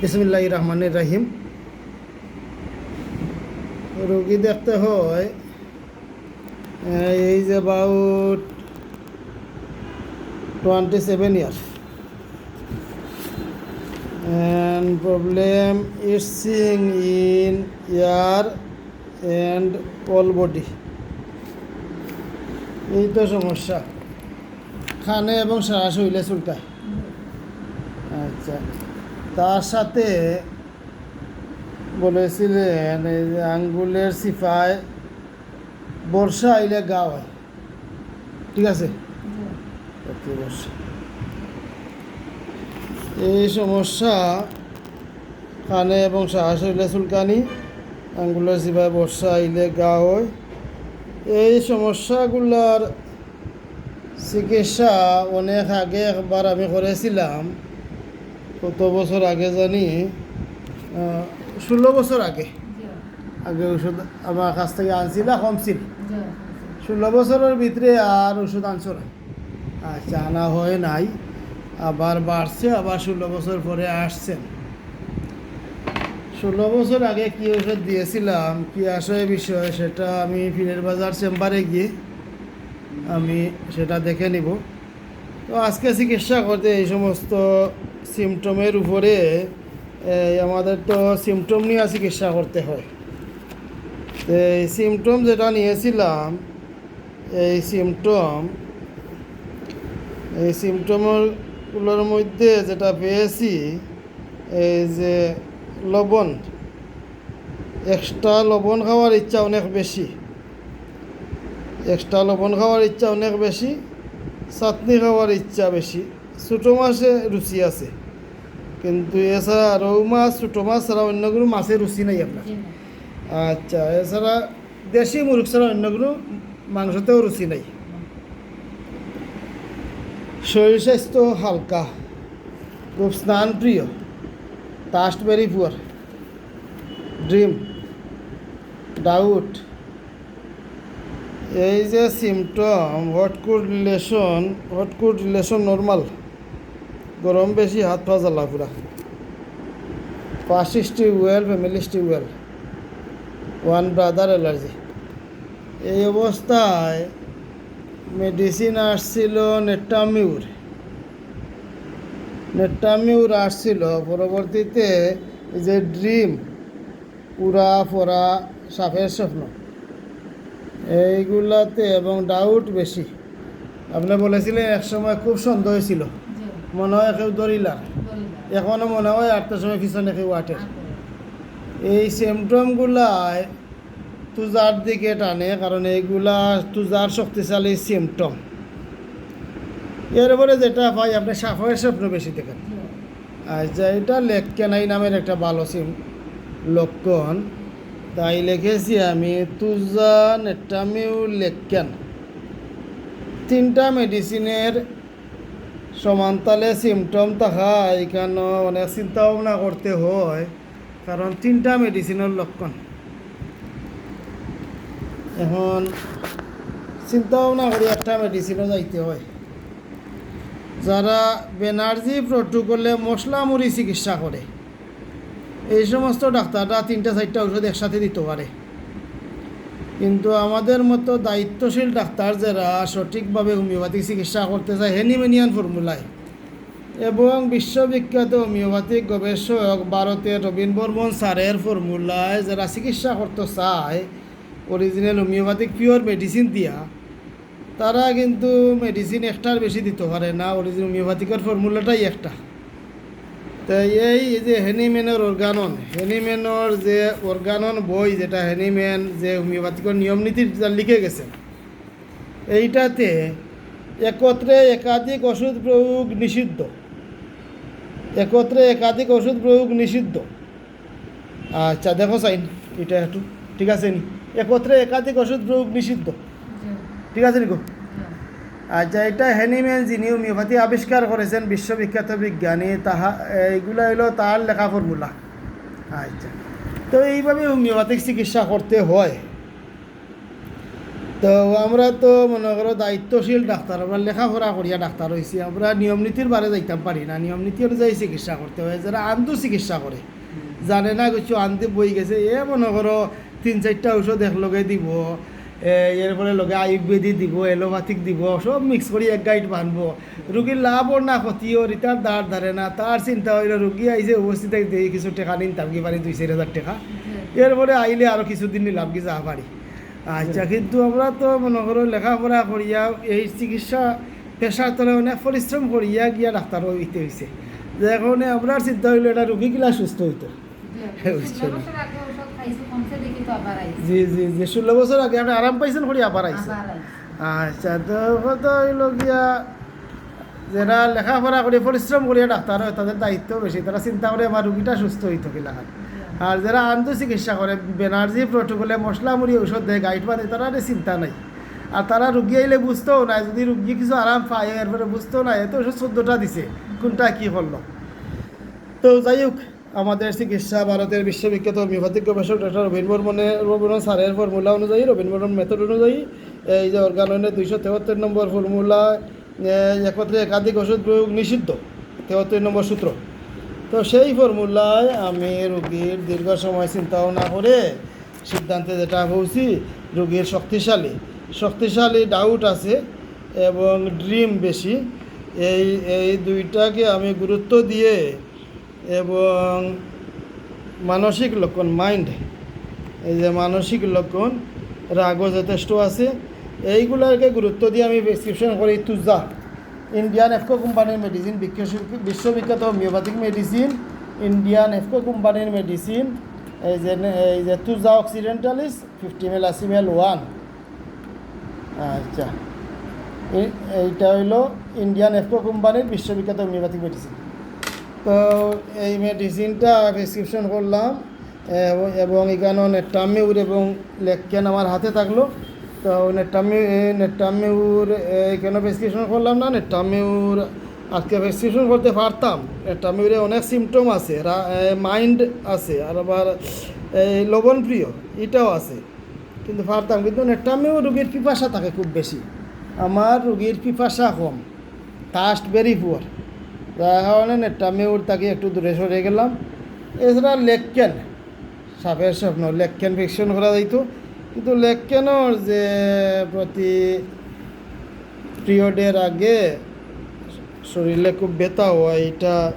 বিসমুল্লাহ রহমানুর রাহিম। রোগী দেখতে হয়, এই যে about twenty seven years and problem is seeing in ear and all body এই তো সমস্যা। খানে এবং শ্বাস হইলে চুলকায় আচ্ছা। তার সাথে বলেছিলেন, এই যে আঙ্গুলের সিফায় বর্ষা আইলে গা হয় ঠিক আছে? এই সমস্যা কানে এবং শ্বাস হইলে চুলকানি, আঙ্গুলের সিফায় বর্ষা আইলে গা হয় এই সমস্যাগুলার চিকিৎসা অনেক আগে একবার আমি করেছিলাম। কত বছর আগে জানি ষোলো বছর আগে। আগে ওষুধ আমার কাছ থেকে আনছিল কমছিল। ষোলো বছরের ভিতরে আর ওষুধ আনছো না। আচ্ছা আনা হয় নাই, আবার বাড়ছে, আবার ষোলো বছর পরে আসছেন ষোলো বছর আগে কি ওষুধ দিয়েছিলাম, কি আসে বিষয় সেটা আমি ফিরের বাজার চেম্বারে গিয়ে আমি সেটা দেখে নিব। তো আজকে চিকিৎসা করতে এই সমস্ত সিমটমের উপরে আমাদের তো সিমটম নিয়ে চিকিৎসা করতে হয়। তো এই সিমটম যেটা নিয়েছিলাম, এই সিমটম এই সিমটমগুলোর মধ্যে যেটা পেয়েছি, এই যে লবণ এক্সট্রা লবণ খাওয়ার ইচ্ছা অনেক বেশি। এক্সট্রা লবণ খাওয়ার ইচ্ছা অনেক বেশি, চাটনি খাওয়ার ইচ্ছা বেশি। ছোটো মাছে রুচি আছে। কিন্তু এছাড়া রৌ মাছ ছোটো মাছ ছাড়া অন্য কোনো মাছের রুচি নাই আপনার আচ্ছা এছাড়া দেশি মুরগ ছাড়া অন্য কোনো মাংসতেও রুচি নাই। শরীর স্বাস্থ্য হালকা খুব স্নান প্রিয় taste very poor dream doubt এই যে symptom hot cold relation hot cold relation normal গরম বেশি, হাত পা জ্বালা পুরা। পার্সি stew well, family well. One brother allergy. এই অবস্থায় মেডিসিন আসছিল নেটামিউর নেটামিউর আসছিল, পরবর্তীতে যে ড্রিম পুরা ফোরা সাপের স্বপ্ন। এইগুলাতে এবং ডাউট বেশি। আপনি বলেছিলেন এক সময় খুব সন্দেহ ছিল। মনে হয় কেউ দরিলার। এখনও মনে হয় আটটার সময় পিছনে কেউ আটের এই সিমটমগুলাই তুজার দিকে টানে, কারণ এইগুলা তুজার শক্তিশালী সিমটম এরপরে যেটা পাই আপনি সাফায়ের স্বপ্ন বেশি দেখেন। আচ্ছা এটা লেককেনাই নামের একটা ভালো সিম লক্ষণ, তাই লিখেছি আমি তুজা নেটামিউ লেককেন। তিনটা মেডিসিনের সমানতালে সিমটম থাকা এখানে অনেক চিন্তা ভাবনা করতে হয়, কারণ তিনটা মেডিসিনের লক্ষণ। এখন চিন্তা ভাবনা করে একটা মেডিসিনও যাইতে হয়। যারা বেনার্জি প্রটোকলে মশলা মুড়ি চিকিৎসা করে, এই সমস্ত ডাক্তাররা তিনটা চারটা ওষুধ একসাথে দিতে পারে। কিন্তু আমাদের মতো দায়িত্বশীল ডাক্তার যারা সঠিকভাবে হোমিওপ্যাথিক চিকিৎসা করতে চায়, হেনিমেনিয়ান ফর্মুলায় এবং বিশ্ববিখ্যাত হোমিওপ্যাথিক গবেষক ভারতের রবীন বর্মন স্যারের ফর্মুলায় যারা চিকিৎসা করতে চায় অরিজিনাল হোমিওপ্যাথিক পিওর মেডিসিন দিয়া, তারা কিন্তু মেডিসিন একটার বেশি দিতে পারে না অরিজিনাল হোমিওপ্যাথিকের ফর্মুলাটাই একটা। তাই এই যে হেনিম্যানের অর্গানন হেনিম্যানের যে অর্গানন বই যেটা হেনিম্যান যে হোমিওপ্যাথিকের নিয়ম নীতি লিখে গেছে এইটাতে একত্রে একাধিক ওষুধ প্রয়োগ নিষিদ্ধ। একত্রে একাধিক ওষুধ প্রয়োগ নিষিদ্ধ। আচ্ছা দেখো সাইন এটা একটু ঠিক আছে নি? একত্রে একাধিক ওষুধ প্রয়োগ নিষিদ্ধ। ঠিক আছে নিকো আচ্ছা এটা হ্যানিম্যান যিনি হোমিওপ্যাথি আবিষ্কার করেছেন বিশ্ববিখ্যাত বিজ্ঞানী তাহা এইগুলো হলো তার লেখা ফর্মুলা আচ্ছা তো এইভাবে হোমিওপ্যাথিক চিকিৎসা করতে হয়। তো আমরা তো মনে করো দায়িত্বশীল ডাক্তার আমরা লেখাপড়া করিয়া ডাক্তার হয়েছি আমরা নিয়ম নীতির বারে যাইতাম পারি না। নিয়ম নীতি অনুযায়ী চিকিৎসা করতে হয় যারা আন্দু চিকিৎসা করে। জানে না কিছু আনতে বই গেছে এ মনে করো তিন চারটা ঔষধ একলগে দিব। এরপরে লগে আয়ুর্বেদিক দিব এলোপ্যাথিক দিব সব মিক্স করে এক গাইড বানবো। রুগীর লাভ না ক্ষতি ওর তার দাঁড় ধারে না। তার চিন্তা হইল রুগী আইসে উপস্থিত দিয়ে কিছু টাকা নিন তার কি পারি দুই চার হাজার টাকা। এরপরে আইলে আরও কিছুদিন নিলাম কি যা পারি আচ্ছা কিন্তু আমরা তো মনে করো লেখাপড়া করিয়া এই চিকিৎসা পেশার তলে অনেক পরিশ্রম করিয়া গিয়া ডাক্তার হইতে হয়েছে যে এখন আমরা চিন্তা হইল এটা রুগীগুলা সুস্থ হইতো। বুঝছ না। জি জি জি ষোলো বছর আগে আপনি আরাম পাইছেন করি আবার আইসে আচ্ছা তো কথা হইল গিয়া যারা লেখাপড়া করে পরিশ্রম করিয়া ডাক্তার হয় তাদের দায়িত্ব বেশি। তারা চিন্তা করে আমার রুগীটা সুস্থ হইতো কিনা। আর যারা আন্ত চিকিৎসা করে বেনার্জি প্রটোকলে মশলা মুড়ি ঔষধ দেয় গাইড বাঁধে তারা চিন্তা নাই। আর তারা রুগী আইলে বুঝতেও নাই যদি রুগী কিছু আরাম পায় এরপরে বুঝতেও নাই এত ওষুধ চোদ্দোটা দিছে কোনটা কী করল তো যাই হোক আমাদের চিকিৎসা ভারতের বিশ্ববিখ্যাত হোমিওপ্যাথিক গবেষক ডক্টর রবীন বর্মনের রবীন্দ্র স্যারের ফর্মুলা অনুযায়ী রবীন বর্মন মেথড অনুযায়ী, এই যে অর্গাননের দুইশো তেহত্তর নম্বর ফর্মুলা একত্রে একাধিক ওষুধ প্রয়োগ নিষিদ্ধ, তেহত্তর নম্বর সূত্র। তো সেই ফর্মুলায় আমি রুগীর দীর্ঘ সময় চিন্তা ভাবনা করে সিদ্ধান্তে যেটা পৌঁছি রুগীর শক্তিশালী শক্তিশালী ডাউট আছে এবং ড্রিম বেশি। এই এই দুইটাকে আমি গুরুত্ব দিয়ে এবং মানসিক লক্ষণ মাইন্ড এই যে মানসিক লক্ষণ, রাগও যথেষ্ট আছে। এইগুলোকে গুরুত্ব দিয়ে আমি প্রেসক্রিপশন করি তুজা। ইন্ডিয়ান এফকো কোম্পানির মেডিসিন বিশ্ববিখ্যাত হোমিওপ্যাথিক মেডিসিন ইন্ডিয়ান এফকো কোম্পানির মেডিসিন এই যে এই যে Thuja occidentalis fifty millesimal one আচ্ছা। এই- এইটা হইল ইন্ডিয়ান এফকো কোম্পানির বিশ্ববিখ্যাত হোমিওপ্যাথিক মেডিসিন তো এই মেডিসিনটা প্রেসক্রিপশন করলাম এব- এখানে নেট্টামিউর এবং লেককেন আমার হাতে থাকল। তো নেট্টামি নেট্টামিউর এখানে প্রেসক্রিপশন করলাম না, নেট্টামিউর আজকে প্রেসক্রিপশন করতে পারতাম। নেট্টামিউরে অনেক সিমটম আছে মাইন্ড আছে, আর আবার এই লবণপ্রিয়, এটাও আছে। কিন্তু পারতাম, কিন্তু নেট্টামিউ রুগীর পিপাসা থাকে খুব বেশি। আমার রুগীর পিপাসা কম টাস্ট ভেরি পুয়ার যার কারণে নেট্টামিউর তাকে একটু দূরে সরে গেলাম। এছাড়া লেককেন সাপের স্বপ্ন লেককেন ভ্যাকসিন করা যাইত। কিন্তু লেককেনর যে প্রতি পিরিয়ডের আগে শরীরে খুব ব্যথা হয়, এটা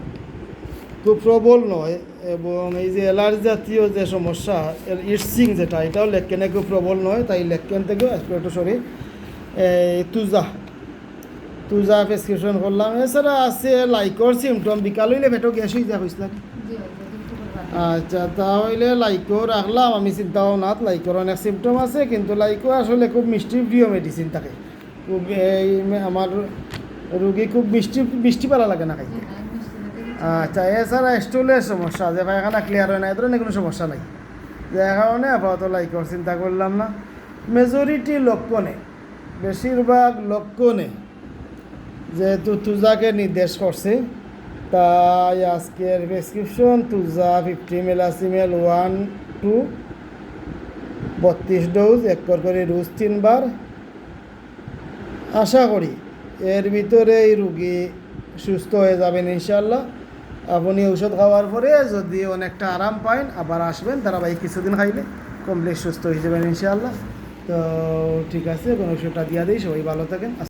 খুব প্রবল নয়। এবং এই যে অ্যালার্জি জাতীয় যে সমস্যা ইটসিং যেটা, এটাও লেককেনে খুব প্রবল নয়। তাই লেককেন থেকেও একটু এই তুজা তুজা প্রেসক্রিপশন করলাম এছাড়া আছে লাইকর সিমটম বিকাল হইলে ভেটো গ্যাস হয়ে যা আচ্ছা তাহলে লাইকো রাখলাম আমি চিন্তা ভাবনাত লাইকোর অনেক সিমটম আছে কিন্তু লাইকো আসলে খুব মিষ্টি প্রিয় মেডিসিন থাকে খুব এই আমার রুগী খুব মিষ্টি মিষ্টি পালা লাগে না খাইতে। আচ্ছা এছাড়া স্টুলের সমস্যা যে পায়খানা ক্লিয়ার হয় না এ ধরনের কোনো সমস্যা নাই। যে কারণে আপাতত লাইকর চিন্তা করলাম না। মেজরিটি লক্ষণে বেশিরভাগ লক্ষণে যেহেতু তুজাকে নির্দেশ করছে, তাই আজকের prescription Thuja fifty millesimal one two বত্রিশ ডোজ এক করে রোজ তিনবার। আশা করি এর ভিতরে এই রুগী সুস্থ হয়ে যাবেন ইনশাল্লাহ আপনি ঔষধ খাওয়ার পরে যদি অনেকটা আরাম পান, আবার আসবেন, ধারাবাহিক কিছুদিন খাইলে কমপ্লিট সুস্থ হয়ে যাবেন ইনশাল্লাহ তো ঠিক আছে, কোনো ওষুধটা দিয়ে দিই, সবাই ভালো থাকেন।